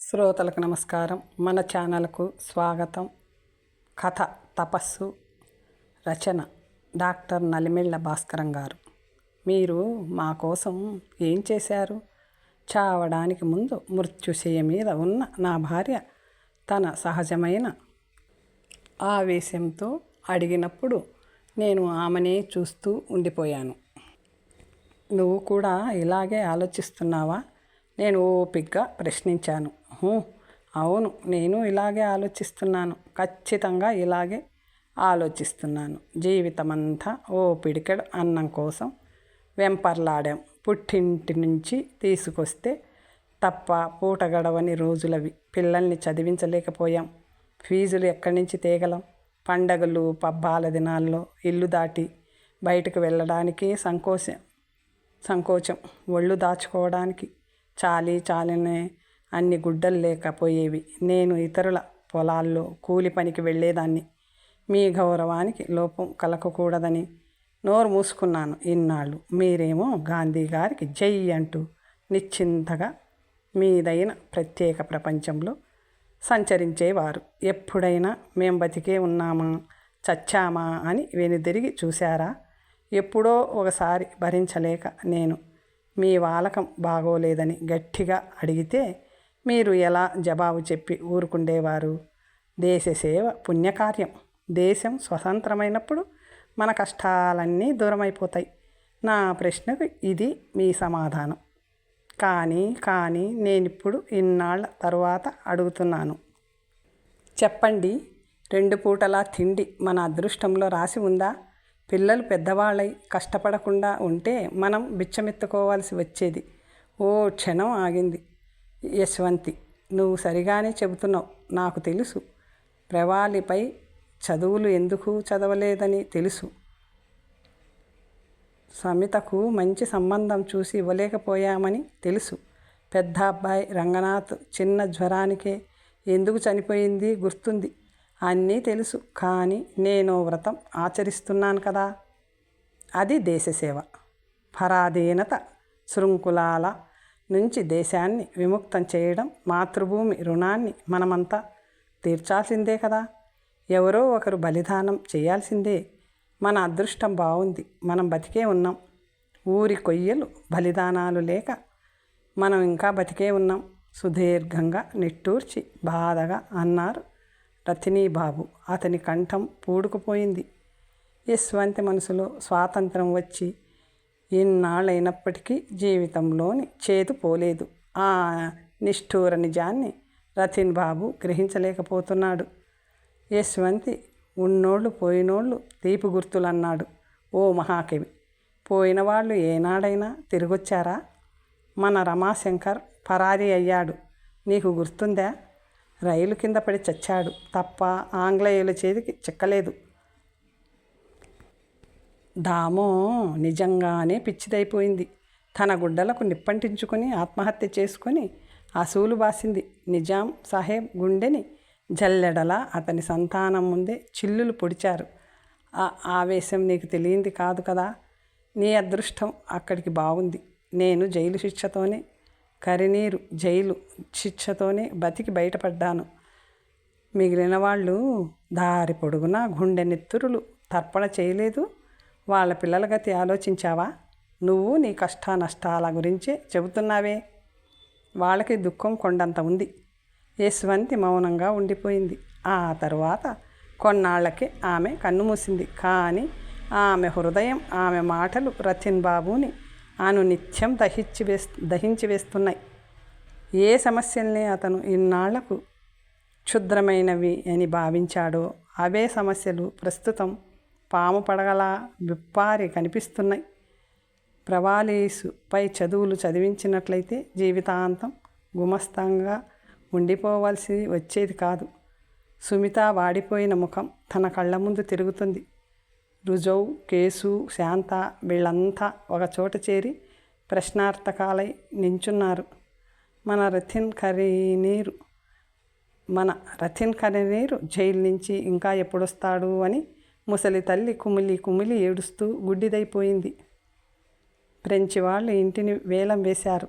శ్రోతలకు నమస్కారం. మన ఛానల్కు స్వాగతం. కథ తపస్సు రచన డాక్టర్ నలిమిళ్ళ భాస్కరం గారు. మీరు మా కోసం ఏం చేశారు? చావడానికి ముందు మృత్యుశయ మీద ఉన్న నా భార్య తన సహజమైన ఆవేశంతో అడిగినప్పుడు నేను ఆమెనే చూస్తూ ఉండిపోయాను. నువ్వు కూడా ఇలాగే ఆలోచిస్తున్నావా? నేను ఓపిగ్గా ప్రశ్నించాను. అవును నేను ఇలాగే ఆలోచిస్తున్నాను. ఖచ్చితంగా ఇలాగే ఆలోచిస్తున్నాను. జీవితమంతా ఓ పిడికెడు అన్నం కోసం వెంపర్లాడాం. పుట్టింటి నుంచి తీసుకొస్తే తప్ప పూట గడవని రోజులవి. పిల్లల్ని చదివించలేకపోయాం. ఫీజులు ఎక్కడి నుంచి తేగలం? పండగలు పబ్బాల దినాల్లో ఇల్లు దాటి బయటకు వెళ్ళడానికి సంకోచం. సంకోచం ఒళ్ళు దాచుకోవడానికి. చాలి చాలినే అన్ని గుడ్డలు లేకపోయేవి. నేను ఇతరుల పొలాల్లో కూలి పనికి వెళ్ళేదాన్ని. మీ గౌరవానికి లోపం కలగకూడదని నోరు మూసుకున్నాను ఇన్నాళ్ళు. మీరేమో గాంధీ గారికి జై అంటూ నిశ్చింతగా మీదైన ప్రత్యేక ప్రపంచంలో సంచరించేవారు. ఎప్పుడైనా మేం బతికే ఉన్నామా? చచ్చామా? అని వెనుదిరిగి చూశారా? ఎప్పుడో ఒకసారి భరించలేక నేను మీ వాలకం బాగోలేదని గట్టిగా అడిగితే మీరు ఎలా జవాబు చెప్పి ఊరుకుండేవారు? దేశ సేవ పుణ్యకార్యం. దేశం స్వతంత్రమైనప్పుడు మన కష్టాలన్నీ దూరమైపోతాయి. నా ప్రశ్నకు ఇది మీ సమాధానం. కానీ కానీ నేనిప్పుడు ఇన్నాళ్ళ తరువాత అడుగుతున్నాను. చెప్పండి రెండు పూటలా తిండి మన అదృష్టంలో రాసి ఉందా? పిల్లలు పెద్దవాళ్ళై కష్టపడకుండా ఉంటే మనం బిచ్చమెత్తుకోవాల్సి వచ్చేది. ఓ క్షణం ఆగింది. యశ్వంతి నువ్వు సరిగానే చెబుతున్నావు. నాకు తెలుసు. ప్రవాళిపై చదువులు ఎందుకు చదవలేదని తెలుసు. సమితకు మంచి సంబంధం చూసి ఇవ్వలేకపోయామని తెలుసు. పెద్ద అబ్బాయి రంగనాథ్ చిన్న జ్వరానికే ఎందుకు చనిపోయింది గుర్తుంది. అన్నీ తెలుసు. కానీ నేను వ్రతం ఆచరిస్తున్నాను కదా. అది దేశసేవ పరాధీనత శృంఖలాల నుంచి దేశాన్ని విముక్తం చేయడం మాతృభూమి రుణాన్ని మనమంతా తీర్చాల్సిందే కదా. ఎవరో ఒకరు బలిదానం చేయాల్సిందే. మన అదృష్టం బాగుంది మనం బతికే ఉన్నాం. ఊరి కొయ్యలు బలిదానాలు లేక మనం ఇంకా బతికే ఉన్నాం. సుదీర్ఘంగా నిట్టూర్చి బాధగా అన్నారు రతినీబాబు అతని కంఠం పూడుకుపోయింది. యశ్వంతి మనసులో స్వాతంత్రం వచ్చి ఇన్నాళ్ళైనప్పటికీ జీవితంలోని చేదు పోలేదు. ఆ నిష్ఠూర నిజాన్ని రతిన్ బాబు గ్రహించలేకపోతున్నాడు. యశ్వంతి ఉన్నోళ్ళు పోయినోళ్ళు తీపి గుర్తులన్నాడు. ఓ మహాకవి పోయిన వాళ్ళు ఏనాడైనా తిరిగొచ్చారా? మన రమాశంకర్ పరారీ అయ్యాడు. నీకు గుర్తుందా? రైలు కింద పడి చచ్చాడు. తప్ప ఆంగ్లేయుల చేతికి చిక్కలేదు. దామో నిజంగానే పిచ్చిదైపోయింది. తన గుడ్డలకు నిప్పంటించుకొని ఆత్మహత్య చేసుకొని అసూలు బాసింది. నిజాం సాహెబ్ గుండెని జల్లెడలా అతని సంతానం ముందే చిల్లులు పొడిచారు. ఆ ఆవేశం నీకు తెలియంది కాదు కదా? నీ అదృష్టం అక్కడికి బాగుంది నేను జైలు శిక్షతోనే కరినీరు జైలు శిక్షతోనే బతికి బయటపడ్డాను. మిగిలిన వాళ్ళు దారి పొడుగునా గుండె నెత్తురులు తర్పణ చేయలేదు. వాళ్ళ పిల్లల గతి ఆలోచించావా? నువ్వు నీ కష్ట నష్టాల గురించే చెబుతున్నావే. వాళ్ళకి దుఃఖం కొండంత ఉంది. యశ్వంతి మౌనంగా ఉండిపోయింది. ఆ తరువాత కొన్నాళ్ళకి ఆమె కన్నుమూసింది. కానీ ఆమె హృదయం ఆమె మాటలు రతిన్ బాబుని ఆను నిత్యం దహించి వేస్ దహించి వేస్తున్నాయి. ఏ సమస్యల్ని అతను ఇన్నాళ్ళకు క్షుద్రమైనవి అని భావించాడో అవే సమస్యలు ప్రస్తుతం పాము పడగలా విప్పారి కనిపిస్తున్నాయి. ప్రవాలీసుపై చదువులు చదివించినట్లయితే జీవితాంతం గుమస్తంగా ఉండిపోవాల్సి వచ్చేది కాదు. సుమిత వాడిపోయిన ముఖం తన కళ్ళ ముందు తిరుగుతుంది. రుజౌ కేసు శాంత వీళ్ళంతా ఒక చోట చేరి ప్రశ్నార్థకాలై నించున్నారు. మన రథిన్ కరీనీరు మన రథిన్ కరీనీరు జైలు నుంచి ఇంకా ఎప్పుడొస్తాడు అని ముసలి తల్లి కుమిలి కుమిలి ఏడుస్తూ గుడ్డిదైపోయింది. ఫ్రెంచి వాళ్ళు ఇంటిని వేలం వేశారు.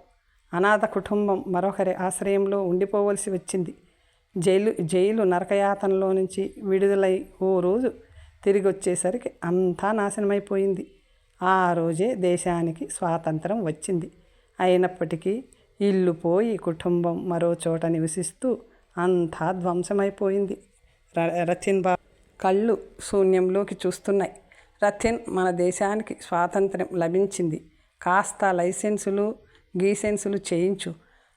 అనాథ కుటుంబం మరొకరి ఆశ్రయంలో ఉండిపోవలసి వచ్చింది. జైలు జైలు నరకయాతనలో నుంచి విడుదలై ఓ రోజు తిరిగి వచ్చేసరికి అంతా నాశనమైపోయింది. ఆ రోజే దేశానికి స్వాతంత్రం వచ్చింది. అయినప్పటికీ ఇల్లు పోయి కుటుంబం మరో చోట నివసిస్తూ అంతా ధ్వంసమైపోయింది. రచిన్ బా కళ్ళు శూన్యంలోకి చూస్తున్నాయి. రథిన్ మన దేశానికి స్వాతంత్రం లభించింది. కాస్త లైసెన్సులు గీసెన్సులు చేయించు.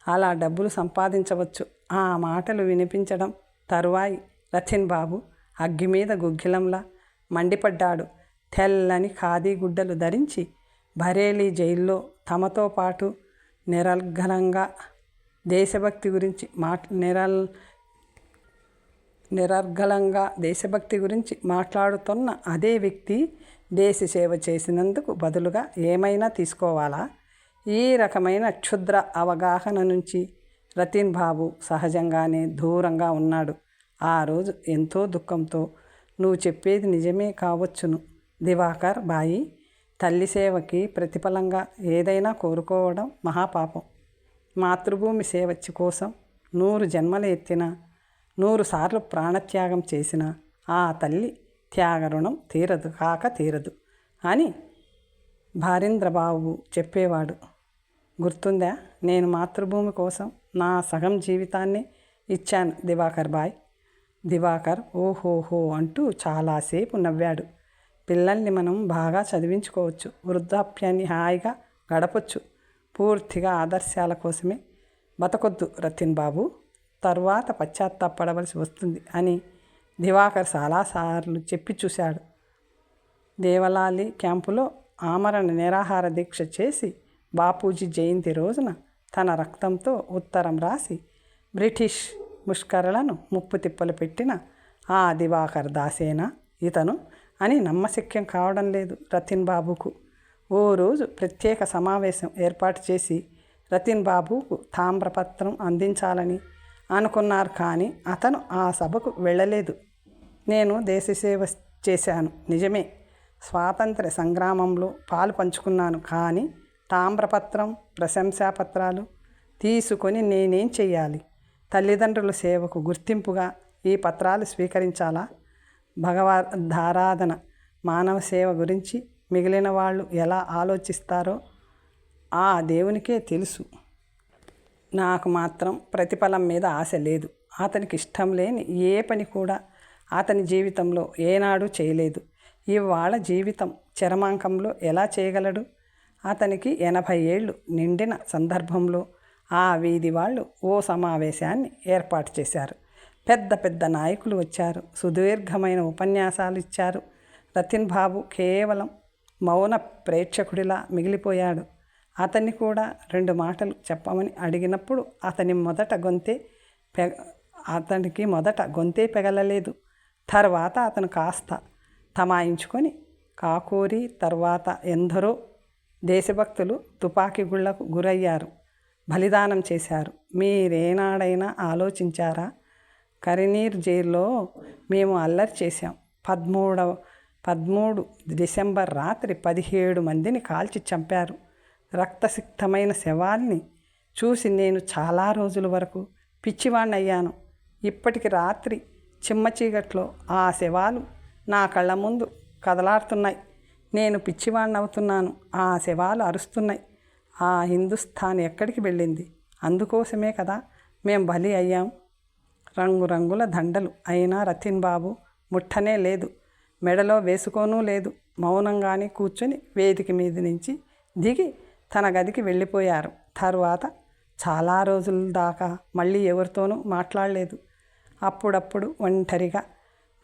అలా డబ్బులు సంపాదించవచ్చు. ఆ మాటలు వినిపించడం తరువాయి. రథిన్ బాబు అగ్గి మీద గుగ్గిలంలా మండిపడ్డాడు. తెల్లని ఖాదీ గుడ్డలు ధరించి బరేలీ జైల్లో తమతో పాటు నిరర్ఘలంగా దేశభక్తి గురించి మాట్ నిరల్ నిరర్ఘలంగా దేశభక్తి గురించి మాట్లాడుతున్న అదే వ్యక్తి దేశ సేవ చేసినందుకు బదులుగా ఏమైనా తీసుకోవాలా? ఈ రకమైన క్షుద్ర అవగాహన నుంచి రతీన్ బాబు సహజంగానే దూరంగా ఉన్నాడు. ఆ రోజు ఎంతో దుఃఖంతో నువ్వు చెప్పేది నిజమే కావచ్చును. దివాకర్ బాయి తల్లి సేవకి ప్రతిఫలంగా ఏదైనా కోరుకోవడం మహాపాపం. మాతృభూమి సేవచ్చి కోసం నూరు జన్మలు ఎత్తిన నూరు సార్లు ప్రాణత్యాగం చేసిన ఆ తల్లి త్యాగరుణం తీరదు కాక తీరదు అని భారీంద్రబాబు చెప్పేవాడు. గుర్తుందా? నేను మాతృభూమి కోసం నా సగం జీవితాన్ని ఇచ్చాను దివాకర్ బాయ్. దివాకర్ ఓహోహో అంటూ చాలాసేపు నవ్వాడు. పిల్లల్ని మనం బాగా చదివించుకోవచ్చు వృద్ధాప్యాన్ని హాయిగా గడపచ్చు పూర్తిగా ఆదర్శాల కోసమే. బతకొద్దు రతిన్ బాబు తర్వాత పశ్చాత్తాపడవలసి వస్తుంది అని దివాకర్ చాలాసార్లు చెప్పి చూశాడు. దేవలాలి క్యాంపులో ఆమరణ నిరాహార దీక్ష చేసి బాపూజీ జయంతి రోజున తన రక్తంతో ఉత్తరం రాసి బ్రిటిష్ ముష్కరలను ముప్పు తిప్పలు పెట్టిన ఆ దివాకర్ దాసేనా? ఇతను అని నమ్మశక్యం కావడం లేదు రతిన్ బాబుకు. ఓ రోజు ప్రత్యేక సమావేశం ఏర్పాటు చేసి రతిన్ బాబుకు తామ్రపత్రం అందించాలని అనుకున్నారు కానీ అతను ఆ సభకు వెళ్ళలేదు. నేను దేశసేవ చేశాను నిజమే. స్వాతంత్ర సంగ్రామంలో పాలు పంచుకున్నాను కానీ తామ్రపత్రం ప్రశంసాపత్రాలు తీసుకొని నేనేం చెయ్యాలి? తల్లిదండ్రుల సేవకు గుర్తింపుగా ఈ పత్రాలు స్వీకరించాలా? భగవద్ధారాధన మానవ సేవ గురించి మిగిలిన వాళ్ళు ఎలా ఆలోచిస్తారో ఆ దేవునికే తెలుసు. నాకు మాత్రం ప్రతిఫలం మీద ఆశ లేదు. అతనికి ఇష్టం లేని ఏ పని కూడా అతని జీవితంలో ఏనాడు చేయలేదు. ఇవాళ జీవితం చరమాంకంలో ఎలా చేయగలడు? అతనికి ఎనభై ఏళ్ళు నిండిన సందర్భంలో ఆ వీధి వాళ్ళు ఓ సమావేశాన్ని ఏర్పాటు చేశారు. పెద్ద పెద్ద నాయకులు వచ్చారు. సుదీర్ఘమైన ఉపన్యాసాలు ఇచ్చారు. రతిన్ బాబు కేవలం మౌన ప్రేక్షకుడిలా మిగిలిపోయాడు. అతన్ని కూడా రెండు మాటలు చెప్పమని అడిగినప్పుడు అతని మొదట గొంతే పె అతనికి మొదట గొంతే పెగలలేదు. తర్వాత అతను కాస్త తమాయించుకొని కాకూరి తర్వాత ఎందరో దేశభక్తులు తుపాకీ గుళ్ళకు గురయ్యారు. బలిదానం చేశారు. మీరేనాడైనా ఆలోచించారా? కరినీర్ జైల్లో మేము అల్లరి చేశాం. పదమూడవ పదమూడు డిసెంబర్ రాత్రి పదిహేడు మందిని కాల్చి చంపారు. రక్తసిక్తమైన శవాల్ని చూసి నేను చాలా రోజుల వరకు పిచ్చివాణ్ణి అయ్యాను ఇప్పటికి రాత్రి చిమ్మ చీకట్లో ఆ శవాలు నా కళ్ళ ముందు కదలాడుతున్నాయి. నేను పిచ్చివాణ్ణి అవుతున్నాను ఆ శవాలు అరుస్తున్నాయి. ఆ హిందుస్థాన్ ఎక్కడికి వెళ్ళింది? అందుకోసమే కదా మేం బలి అయ్యాం. రంగురంగుల దండలు అయినా రతిన్ బాబు ముట్టనే లేదు. మెడలో వేసుకోనూ లేదు. మౌనంగానే కూర్చొని వేదిక మీద నుంచి దిగి తన గదికి వెళ్ళిపోయారు. తరువాత చాలా రోజుల దాకా మళ్ళీ ఎవరితోనూ మాట్లాడలేదు. అప్పుడప్పుడు ఒంటరిగా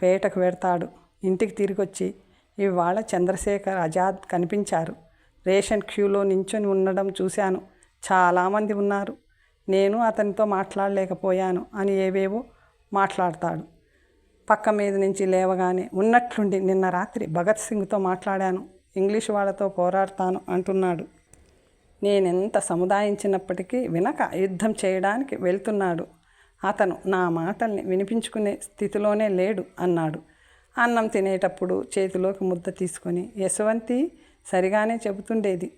పేటకు వెడతాడు ఇంటికి తిరిగొచ్చి ఇవాళ చంద్రశేఖర్ ఆజాద్ కనిపించారు. రేషన్ క్యూలో నించొని ఉండడం చూశాను. చాలామంది ఉన్నారు. నేను అతనితో మాట్లాడలేకపోయాను అని ఏవేవో మాట్లాడతాడు. పక్క మీద నుంచి లేవగానే ఉన్నట్లుండి నిన్న రాత్రి భగత్ సింగ్తో మాట్లాడాను. ఇంగ్లీష్ వాళ్ళతో పోరాడతాను అంటున్నాడు. నేనెంత సముదాయించినప్పటికీ వినక యుద్ధం చేయడానికి వెళ్తున్నాడు. అతను నా మాటల్ని వినిపించుకునే స్థితిలోనే లేడు అన్నాడు. అన్నం తినేటప్పుడు చేతిలోకి ముద్ద తీసుకొని యశవంతి సరిగానే చెబుతుండేది.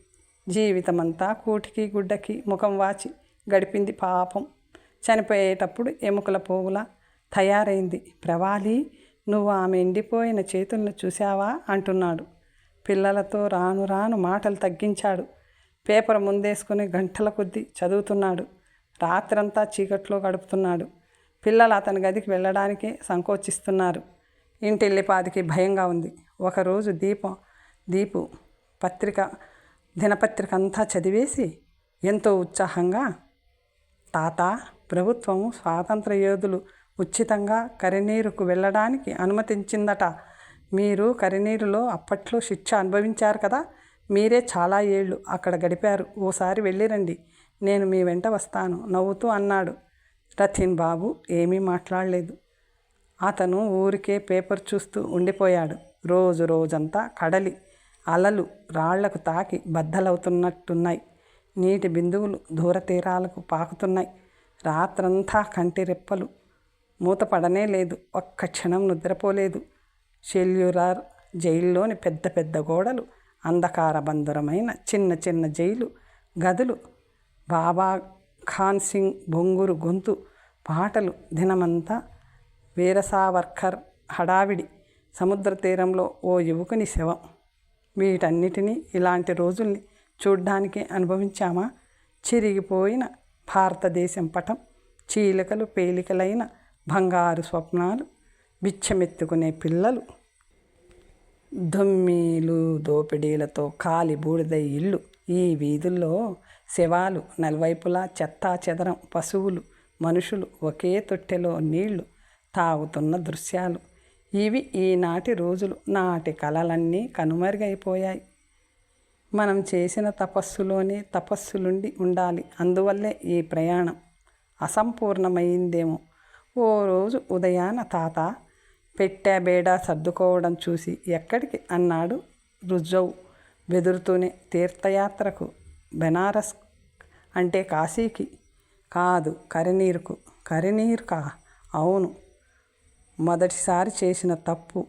జీవితమంతా కూటికి గుడ్డకి ముఖం వాచి గడిపింది పాపం. చనిపోయేటప్పుడు ఎముకల పోగులా తయారైంది. ప్రవాలి నువ్వు ఆమె ఎండిపోయిన చేతులను చూశావా? అంటున్నాడు. పిల్లలతో రాను రాను మాటలు తగ్గించాడు. పేపర్ ముందేసుకుని గంటల కొద్దీ చదువుతున్నాడు. రాత్రంతా చీకట్లో గడుపుతున్నాడు. పిల్లలు అతని గదికి వెళ్ళడానికే సంకోచిస్తున్నారు. ఇంటిల్లిపాదికి భయంగా ఉంది. ఒకరోజు దీపం దీపు పత్రిక దినపత్రిక అంతా చదివేసి ఎంతో ఉత్సాహంగా తాత ప్రభుత్వం స్వాతంత్ర యోధులు ఉచితంగా కరినీరుకు వెళ్ళడానికి అనుమతించిందట. మీరు కరినీరులో అప్పట్లో శిక్ష అనుభవించారు కదా? మీరే చాలా ఏళ్ళు అక్కడ గడిపారు. ఓసారి వెళ్ళిరండి. నేను మీ వెంట వస్తాను. నవ్వుతూ అన్నాడు. రతిన్ బాబు ఏమీ మాట్లాడలేదు. అతను ఊరికే పేపర్ చూస్తూ ఉండిపోయాడు. రోజు రోజంతా కడలి. అలలు రాళ్ళకు తాకి బద్దలవుతున్నట్టున్నాయి. నీటి బిందువులు దూరతీరాలకు పాకుతున్నాయి. రాత్రంతా కంటి రెప్పలు మూతపడనే లేదు. ఒక్క క్షణం నిద్రపోలేదు. షెల్యురార్ జైల్లోని పెద్ద పెద్ద గోడలు అంధకార అంధకారబంధురమైన చిన్న చిన్న జైలు గదులు బాబా ఖాన్ సింగ్ బొంగురు గొంతు పాటలు దినమంతా వీరసావర్కర్ హడావిడి. సముద్ర తీరంలో ఓ యువకుని శవం. వీటన్నిటినీ ఇలాంటి రోజుల్ని చూడ్డానికి అనుభవించామా? చిరిగిపోయిన భారతదేశం పటం చీలికలు పేలికలైన బంగారు స్వప్నాలు బిచ్చమెత్తుకునే పిల్లలు దొమ్మీలు దోపిడీలతో కాలి బూడిద ఇల్లు ఈ వీధుల్లో శవాలు నలువైపులా చెత్తా చెదరం పశువులు మనుషులు ఒకే తొట్టెలో నీళ్ళు తాగుతున్న దృశ్యాలు. ఇవి ఈనాటి రోజులు నాటి కళలన్నీ కనుమరుగైపోయాయి. మనం చేసిన తపస్సులోనే తపస్సులుండి ఉండాలి. అందువల్లే ఈ ప్రయాణం అసంపూర్ణమైందేమో. ఓ రోజు ఉదయాన తాత పెట్టా బేడా సర్దుకోవడం చూసి ఎక్కడికి అన్నాడు రుజవ్. బెదురుతూనే తీర్థయాత్రకు బెనారస్ అంటే కాశీకి. కాదు కరినీరుకు కరినీరుకా అవును. మొదటిసారి చేసిన తప్పు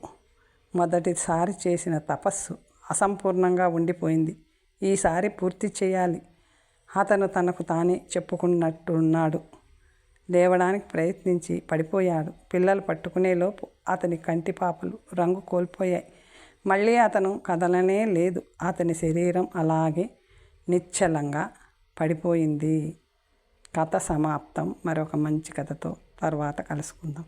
మొదటిసారి చేసిన తపస్సు అసంపూర్ణంగా ఉండిపోయింది. ఈసారి పూర్తి చేయాలి. అతను తనకు తానే చెప్పుకున్నట్టున్నాడు. లేవడానికి ప్రయత్నించి పడిపోయాడు. పిల్లలు పట్టుకునేలోపు అతని కంటి పాపలు రంగు కోల్పోయాయి. మళ్ళీ అతను కదలనే లేదు. అతని శరీరం అలాగే నిశ్చలంగా పడిపోయింది. కథ సమాప్తం. మరొక మంచి కథతో తర్వాత కలుసుకుందాం.